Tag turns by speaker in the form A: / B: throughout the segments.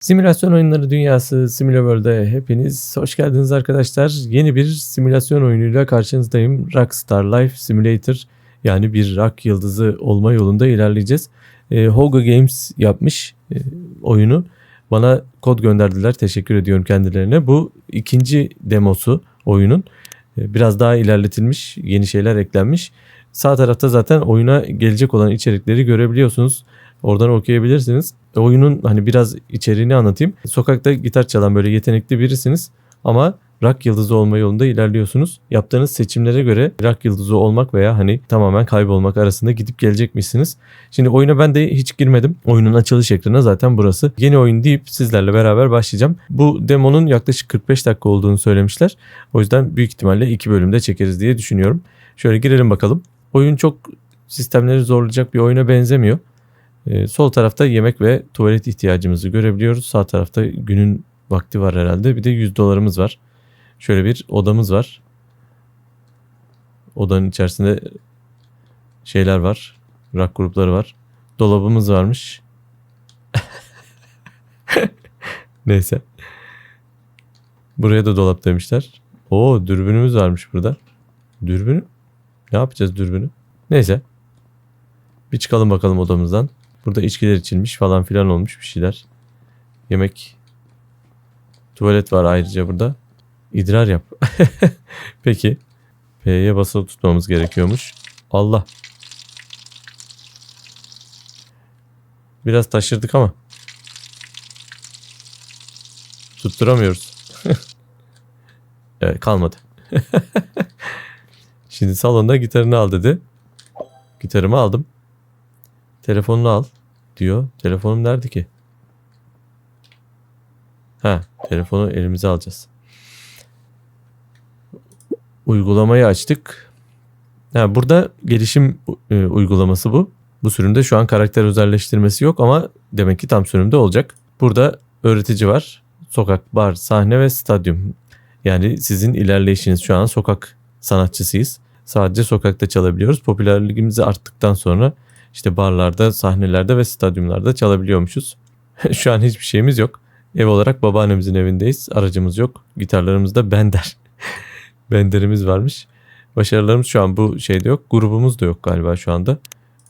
A: Simülasyon oyunları dünyası Simulaworld'e hepiniz hoş geldiniz arkadaşlar. Yeni bir simülasyon oyunuyla karşınızdayım. Rockstar Life Simulator yani bir rock yıldızı olma yolunda ilerleyeceğiz. E, Hoga Games yapmış e, oyunu. Bana kod gönderdiler. Teşekkür ediyorum kendilerine. Bu ikinci demosu oyunun. E, biraz daha ilerletilmiş, yeni şeyler eklenmiş. Sağ tarafta zaten oyuna gelecek olan içerikleri görebiliyorsunuz. Oradan okuyabilirsiniz. Oyunun hani biraz içeriğini anlatayım. Sokakta gitar çalan böyle yetenekli birisiniz ama rock yıldızı olma yolunda ilerliyorsunuz. Yaptığınız seçimlere göre rock yıldızı olmak veya hani tamamen kaybolmak arasında gidip gelecekmişsiniz. Şimdi oyuna ben de hiç girmedim. Oyunun açılış ekranı zaten burası. Yeni oyun deyip sizlerle beraber başlayacağım. Bu demonun yaklaşık 45 dakika olduğunu söylemişler. O yüzden büyük ihtimalle iki bölümde çekeriz diye düşünüyorum. Şöyle girelim bakalım. Oyun çok sistemleri zorlayacak bir oyuna benzemiyor. Ee, sol tarafta yemek ve tuvalet ihtiyacımızı görebiliyoruz. Sağ tarafta günün vakti var herhalde. Bir de 100 dolarımız var. Şöyle bir odamız var. Odanın içerisinde şeyler var. Rock grupları var. Dolabımız varmış. Neyse. Buraya da dolap demişler. Oo dürbünümüz varmış burada. Dürbünü? Ne yapacağız dürbünü? Neyse. Bir çıkalım bakalım odamızdan. Burada içkiler içilmiş falan filan olmuş bir şeyler. Yemek. Tuvalet var ayrıca burada. İdrar yap. Peki. P'ye basılı tutmamız gerekiyormuş. Allah. Biraz taşırdık ama. Tutturamıyoruz. evet kalmadı. Şimdi salonda gitarını al dedi. Gitarımı aldım. Telefonunu al diyor. Telefonum nerede ki? Ha, telefonu elimize alacağız. Uygulamayı açtık. Ha, burada gelişim e, uygulaması bu. Bu sürümde şu an karakter özelleştirmesi yok ama demek ki tam sürümde olacak. Burada öğretici var. Sokak, bar, sahne ve stadyum. Yani sizin ilerleyişiniz şu an sokak sanatçısıyız. Sadece sokakta çalabiliyoruz. Popülerliğimizi arttıktan sonra işte barlarda, sahnelerde ve stadyumlarda çalabiliyormuşuz. Şu an hiçbir şeyimiz yok. Ev olarak babaannemizin evindeyiz. Aracımız yok. Gitarlarımızda Bender. Benderimiz varmış. Başarılarımız şu an bu şeyde yok. Grubumuz da yok galiba şu anda.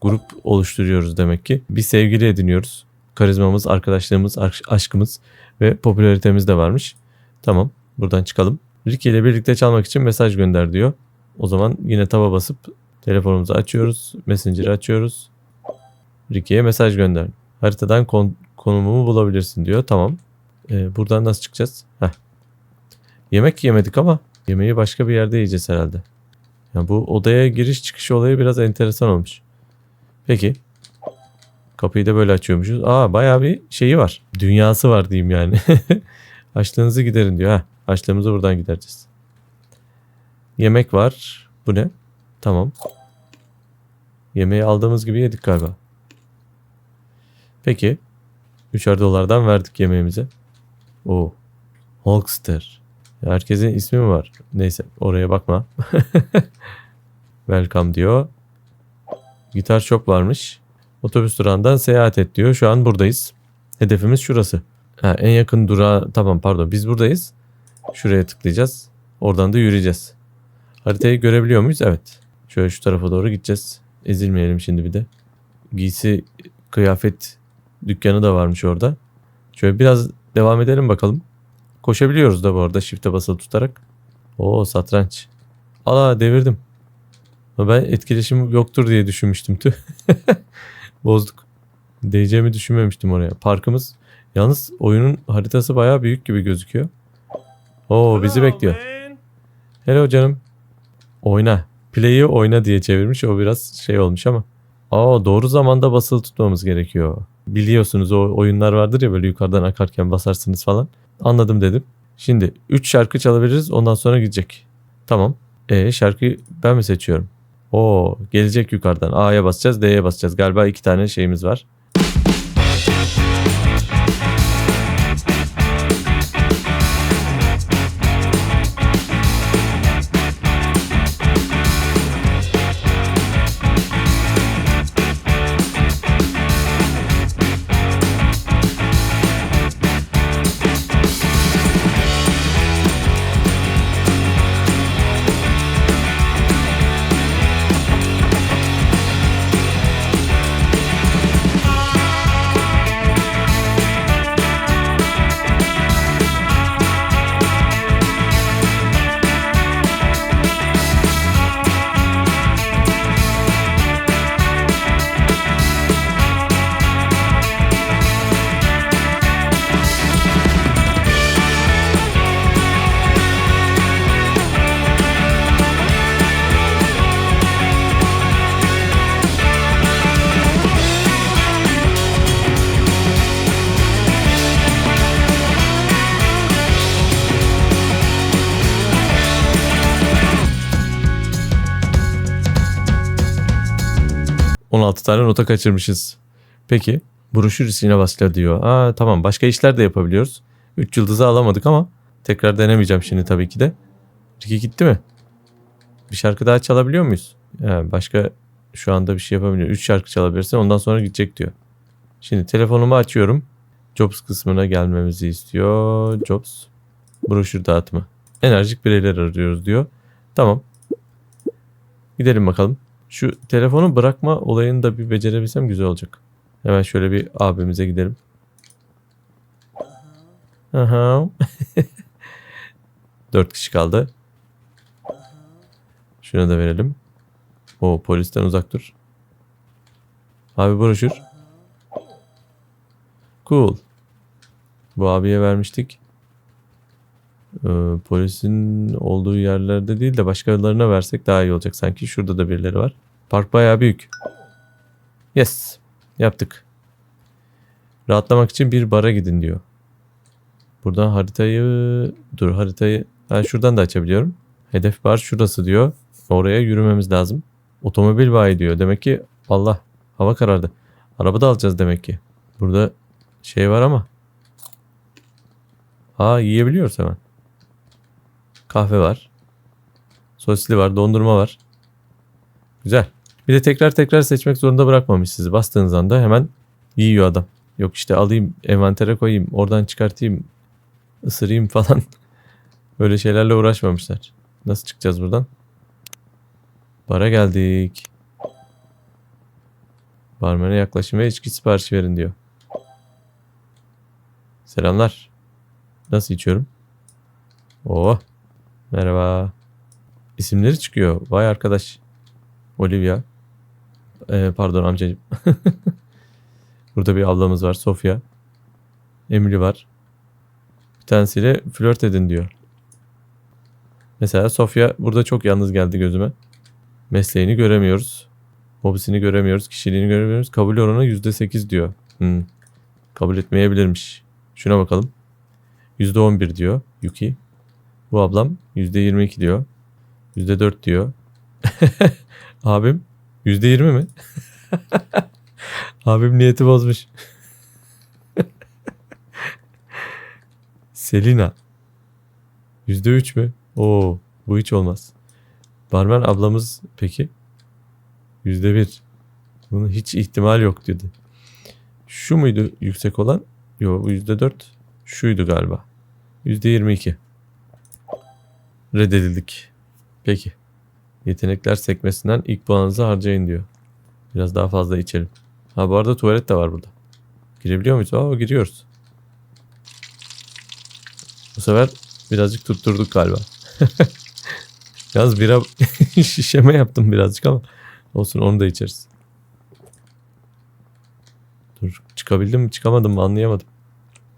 A: Grup oluşturuyoruz demek ki. Bir sevgili ediniyoruz. Karizmamız, arkadaşlığımız, aşkımız ve popülaritemiz de varmış. Tamam buradan çıkalım. Ricky ile birlikte çalmak için mesaj gönder diyor. O zaman yine taba basıp telefonumuzu açıyoruz. Messenger'ı açıyoruz. Ricky'ye mesaj gönder. Haritadan kon konumumu bulabilirsin diyor. Tamam. Ee, buradan nasıl çıkacağız? Heh. Yemek yemedik ama yemeği başka bir yerde yiyeceğiz herhalde. Yani bu odaya giriş çıkış olayı biraz enteresan olmuş. Peki. Kapıyı da böyle açıyormuşuz. Aa bayağı bir şeyi var. Dünyası var diyeyim yani. Açlığınızı giderin diyor. Ha, açlığımızı buradan gidereceğiz. Yemek var. Bu ne? Tamam. Yemeği aldığımız gibi yedik galiba. Peki. 3'er dolardan verdik yemeğimize. O. Hulkster. Herkesin ismi mi var? Neyse oraya bakma. Welcome diyor. Gitar çok varmış. Otobüs durağından seyahat et diyor. Şu an buradayız. Hedefimiz şurası. Ha, en yakın durağı tamam pardon biz buradayız. Şuraya tıklayacağız. Oradan da yürüyeceğiz. Haritayı görebiliyor muyuz? Evet. Şöyle şu tarafa doğru gideceğiz. Ezilmeyelim şimdi bir de. Giysi kıyafet dükkanı da varmış orada. Şöyle biraz devam edelim bakalım. Koşabiliyoruz da bu arada shift'e basılı tutarak. Oo satranç. Aa devirdim. Ben etkileşim yoktur diye düşünmüştüm tüh. Bozduk. Değeceğimi düşünmemiştim oraya. Parkımız. Yalnız oyunun haritası bayağı büyük gibi gözüküyor. Oo bizi bekliyor. Hello canım. Oyna. Play'i oyna diye çevirmiş. O biraz şey olmuş ama. Aa doğru zamanda basılı tutmamız gerekiyor. Biliyorsunuz o oyunlar vardır ya böyle yukarıdan akarken basarsınız falan. Anladım dedim. Şimdi 3 şarkı çalabiliriz ondan sonra gidecek. Tamam. E şarkıyı ben mi seçiyorum? Oo gelecek yukarıdan. A'ya basacağız D'ye basacağız. Galiba iki tane şeyimiz var. 16 tane nota kaçırmışız. Peki broşür işine başla diyor. Aa tamam başka işler de yapabiliyoruz. 3 yıldızı alamadık ama tekrar denemeyeceğim şimdi tabii ki de. Ricky gitti mi? Bir şarkı daha çalabiliyor muyuz? Yani başka şu anda bir şey yapabiliyor. 3 şarkı çalabilirsin ondan sonra gidecek diyor. Şimdi telefonumu açıyorum. Jobs kısmına gelmemizi istiyor. Jobs. Broşür dağıtımı. Enerjik bireyler arıyoruz diyor. Tamam. Gidelim bakalım. Şu telefonu bırakma olayını da bir becerebilsem güzel olacak. Hemen şöyle bir abimize gidelim. Aha. Dört kişi kaldı. Şuna da verelim. O polisten uzak dur. Abi broşür. Cool. Bu abiye vermiştik. Ee, polisin olduğu yerlerde değil de başkalarına versek daha iyi olacak. Sanki şurada da birileri var. Park bayağı büyük. Yes. Yaptık. Rahatlamak için bir bara gidin diyor. Buradan haritayı... Dur haritayı... Ha, şuradan da açabiliyorum. Hedef bar şurası diyor. Oraya yürümemiz lazım. Otomobil bayi diyor. Demek ki Allah hava karardı. Araba da alacağız demek ki. Burada şey var ama. Ha yiyebiliyoruz hemen. Kahve var. Sosisli var. Dondurma var. Güzel. Bir de tekrar tekrar seçmek zorunda bırakmamış sizi. Bastığınız anda hemen yiyor adam. Yok işte alayım envantere koyayım. Oradan çıkartayım. ısırayım falan. Böyle şeylerle uğraşmamışlar. Nasıl çıkacağız buradan? Bara geldik. Barmene yaklaşın ve içki siparişi verin diyor. Selamlar. Nasıl içiyorum? Oo. Merhaba. İsimleri çıkıyor. Vay arkadaş. Olivia. Ee, pardon amcacığım. Burada bir ablamız var. Sofia. Emily var. Bir tanesiyle flört edin diyor. Mesela Sofia burada çok yalnız geldi gözüme. Mesleğini göremiyoruz. Hobisini göremiyoruz. Kişiliğini göremiyoruz. Kabul oranı %8 diyor. Hmm. Kabul etmeyebilirmiş. Şuna bakalım. %11 diyor Yuki. Bu ablam %22 diyor. %4 diyor. Abim %20 mi? Abim niyeti bozmuş. Selina. %3 mü? Oo, bu hiç olmaz. Barmen ablamız peki? %1. Bunun hiç ihtimal yok dedi. Şu muydu yüksek olan? Yok bu %4. Şuydu galiba. %22. Reddedildik. Peki. Yetenekler sekmesinden ilk puanınızı harcayın diyor. Biraz daha fazla içelim. Ha bu arada tuvalet de var burada. Girebiliyor muyuz? Aa giriyoruz. Bu sefer birazcık tutturduk galiba. Yalnız bira şişeme yaptım birazcık ama olsun onu da içeriz. Dur çıkabildim mi çıkamadım mı anlayamadım.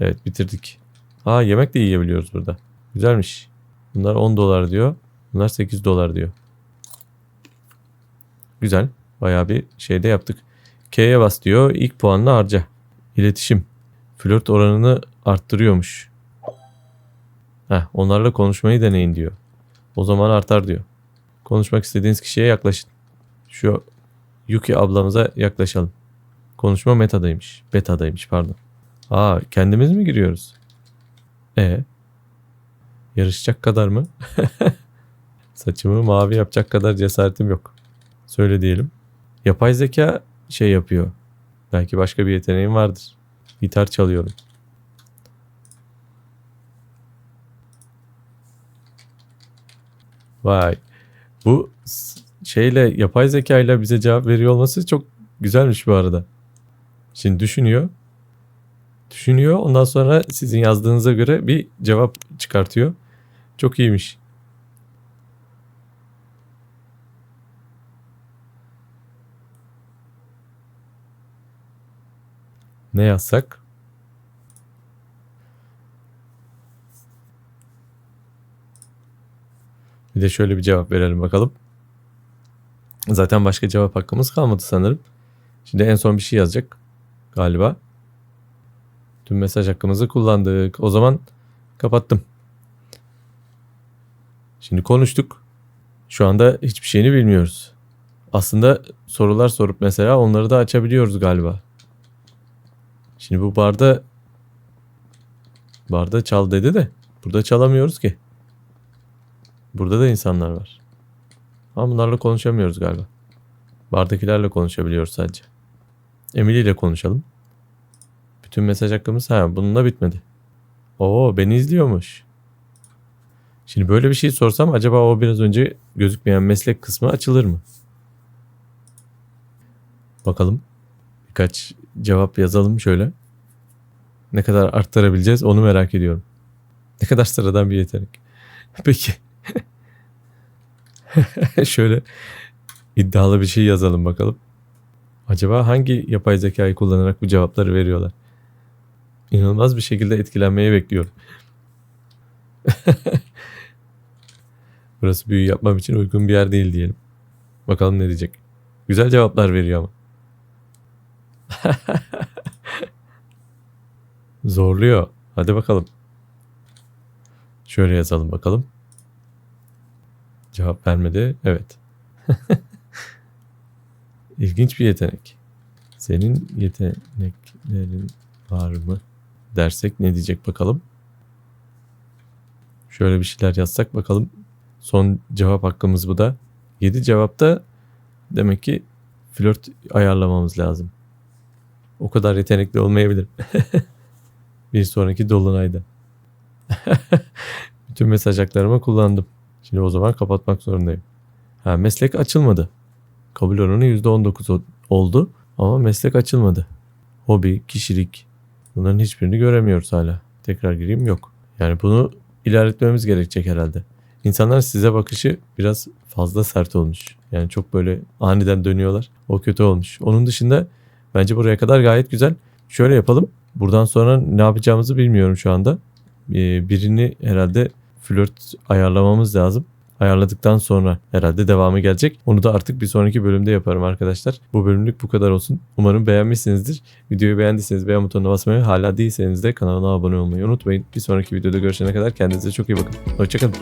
A: Evet bitirdik. Aa yemek de yiyebiliyoruz burada. Güzelmiş. Bunlar 10 dolar diyor. Bunlar 8 dolar diyor. Güzel. Bayağı bir şeyde yaptık. K'ye bas diyor. İlk puanını harca. İletişim. Flört oranını arttırıyormuş. Heh, onlarla konuşmayı deneyin diyor. O zaman artar diyor. Konuşmak istediğiniz kişiye yaklaşın. Şu Yuki ablamıza yaklaşalım. Konuşma metadaymış. Betadaymış pardon. Aa kendimiz mi giriyoruz? E Yarışacak kadar mı? Saçımı mavi yapacak kadar cesaretim yok. Söyle diyelim. Yapay zeka şey yapıyor. Belki başka bir yeteneğim vardır. Gitar çalıyorum. Vay. Bu şeyle yapay zeka ile bize cevap veriyor olması çok güzelmiş bu arada. Şimdi düşünüyor. Düşünüyor. Ondan sonra sizin yazdığınıza göre bir cevap çıkartıyor. Çok iyiymiş. Ne yazsak? Bir de şöyle bir cevap verelim bakalım. Zaten başka cevap hakkımız kalmadı sanırım. Şimdi en son bir şey yazacak galiba. Tüm mesaj hakkımızı kullandık. O zaman kapattım. Şimdi konuştuk. Şu anda hiçbir şeyini bilmiyoruz. aslında sorular sorup mesela onları da açabiliyoruz galiba. Şimdi bu barda barda çal dedi de burada çalamıyoruz ki. Burada da insanlar var. Ama bunlarla konuşamıyoruz galiba. Bardakilerle konuşabiliyoruz sadece. Emily ile konuşalım. Bütün mesaj hakkımız ha bununla bitmedi. Oo beni izliyormuş. Şimdi böyle bir şey sorsam acaba o biraz önce gözükmeyen meslek kısmı açılır mı? Bakalım. Birkaç cevap yazalım şöyle. Ne kadar arttırabileceğiz onu merak ediyorum. Ne kadar sıradan bir yetenek. Peki. şöyle iddialı bir şey yazalım bakalım. Acaba hangi yapay zekayı kullanarak bu cevapları veriyorlar? İnanılmaz bir şekilde etkilenmeyi bekliyorum. Burası büyü yapmam için uygun bir yer değil diyelim. Bakalım ne diyecek. Güzel cevaplar veriyor ama. Zorluyor. Hadi bakalım. Şöyle yazalım bakalım. Cevap vermedi. Evet. İlginç bir yetenek. Senin yeteneklerin var mı? Dersek ne diyecek bakalım. Şöyle bir şeyler yazsak bakalım. Son cevap hakkımız bu da. 7 cevapta demek ki flört ayarlamamız lazım. O kadar yetenekli olmayabilir. bir sonraki dolunayda. Bütün mesaj kullandım. Şimdi o zaman kapatmak zorundayım. Ha, meslek açılmadı. Kabul oranı %19 o- oldu ama meslek açılmadı. Hobi, kişilik bunların hiçbirini göremiyoruz hala. Tekrar gireyim yok. Yani bunu ilerletmemiz gerekecek herhalde. İnsanların size bakışı biraz fazla sert olmuş. Yani çok böyle aniden dönüyorlar. O kötü olmuş. Onun dışında bence buraya kadar gayet güzel. Şöyle yapalım. Buradan sonra ne yapacağımızı bilmiyorum şu anda. Ee, birini herhalde flört ayarlamamız lazım. Ayarladıktan sonra herhalde devamı gelecek. Onu da artık bir sonraki bölümde yaparım arkadaşlar. Bu bölümlük bu kadar olsun. Umarım beğenmişsinizdir. Videoyu beğendiyseniz beğen butonuna basmayı, hala değilseniz de kanalıma abone olmayı unutmayın. Bir sonraki videoda görüşene kadar kendinize çok iyi bakın. Hoşçakalın.